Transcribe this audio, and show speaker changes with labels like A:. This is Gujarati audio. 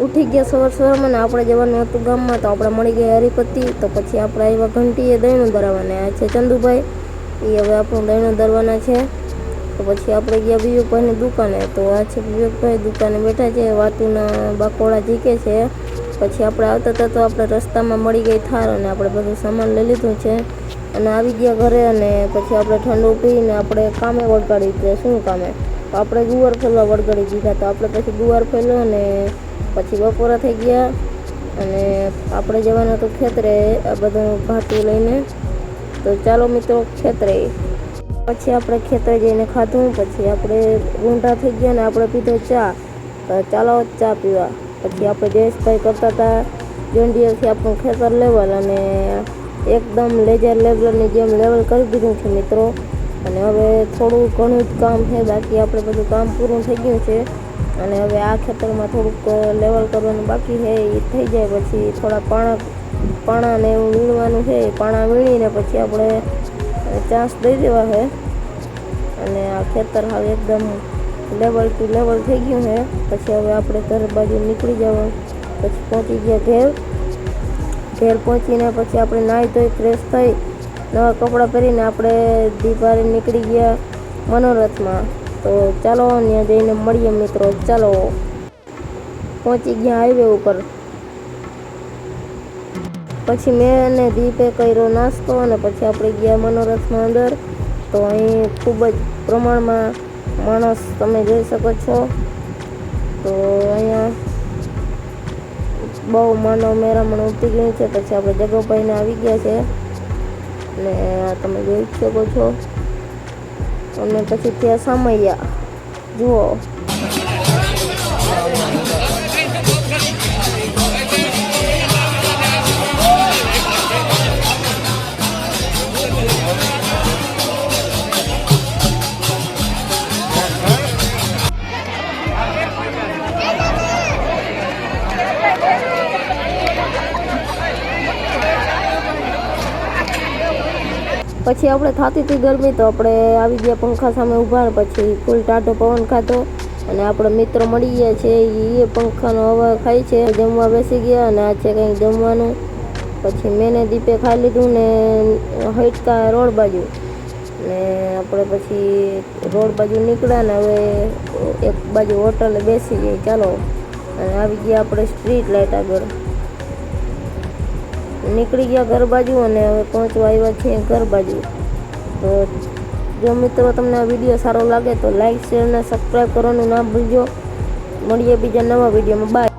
A: ઉઠી ગયા સવાર સવારમાં ને આપણે જવાનું હતું ગામમાં તો આપણે મળી ગયા હરિપતિ. તો પછી આપણે આવ્યા ઘંટીએ દહીણું દરવાના. આ છે ચંદુભાઈ. એ હવે આપણું દહીણું ધરવાના છે. તો પછી આપણે ગયા વિવેકભાઈની દુકાને. તો આ છે વિવેકભાઈ દુકાને બેઠા છે. વાતુના બાકોડા જીકે છે. પછી આપણે આવતા હતા તો આપણે રસ્તામાં મળી ગઈ થાર અને આપણે બધું સામાન લઈ લીધું છે. અને આવી ગયા ઘરે અને પછી આપણે ઠંડુ પીને આપણે કામે વળગાડી શું કામે? તો આપણે ગુવાર ફેલવા વળગાડી દીધા. તો આપણે પછી ગુવાર ફેલ્યો અને પછી બપોરા થઈ ગયા અને આપણે જવાનું હતું ખેતરે, આ બધું ભાતું લઈને. તો ચાલો મિત્રો, ખેતરે. પછી આપણે ખેતરે જઈને ખાધું, પછી આપણે ઊંધા થઈ ગયા અને આપણે પીધો ચા. તો ચાલો ચા પીવા. પછી આપણે જયેશભાઈ કરતા હતા જોંડિયાથી આપણું ખેતર લેવલ અને એકદમ લેજર લેવલની જેમ લેવલ કરી દીધું છે મિત્રો. અને હવે થોડું ઘણું જ કામ છે, બાકી આપણે બધું કામ પૂરું થઈ ગયું છે. અને હવે આ ખેતરમાં થોડુંક લેવલ કરવાનું બાકી છે એ થઈ જાય પછી થોડા પાણા પાણાને એવું વીણવાનું છે પાણા વીણીને પછી આપણે ચાન્સ દઈ દેવા છે. અને આ ખેતર હવે એકદમ લેવલ ટુ લેવલ થઈ ગયું છે. પછી હવે આપણે ઘર બાજુ નીકળી જવાનું. પછી પહોંચી ગયા ઘેર. ઘેર પહોંચીને પછી આપણે નાહી ધોઈ ફ્રેશ થઈ નવા કપડાં પહેરીને આપણે દીપારે નીકળી ગયા મનોરથમાં. તો ચાલો ત્યાં જઈને મળીએ મિત્રો, ચાલો. પહોંચી ગયા હાઈવે ઉપર. પછી મેં અને દીપે કર્યો નાસ્તો અને પછી આપણે ગયા મનોરથમાં અંદર. તો અહીં ખૂબ જ પ્રમાણમાં માણસ તમે જોઈ શકો છો. તો અહીંયા બહુ માનવ મેરામણ ઉતરી ગયું છે. પછી આપણે જગોભાઈને આવી ગયા છે. અને તમે જોઈ શકો છો. અને પછી ત્યાં સામૈયા જુઓ. પછી આપણે થતી હતી ગરમી તો આપણે આવી ગયા પંખા સામે ઊભા પછી ફૂલ ટાઢો પવન ખાતો અને આપણે મિત્ર મળી ગયા છે એ પંખાનો હવા ખાય છે, જમવા બેસી ગયા અને આ છે કંઈક જમવાનું. પછી મેને દીપે ખાઈ લીધું ને હટકા રોડ બાજુ. ને આપણે પછી રોડ બાજુ નીકળ્યા ને હવે એક બાજુ હોટલે બેસી જઈએ ચાલો. અને આવી ગયા આપણે સ્ટ્રીટ લાઇટ આગળ. નીકળી ગયા ઘર બાજુ અને હવે પહોંચવા આવ્યા છીએ ઘર બાજુ. તો જો મિત્રો તમને આ વીડિયો સારો લાગે તો લાઈક શેર અને સબસ્ક્રાઈબ કરવાનું ના ભૂલજો. મળીએ બીજા નવા વિડીયોમાં. બાય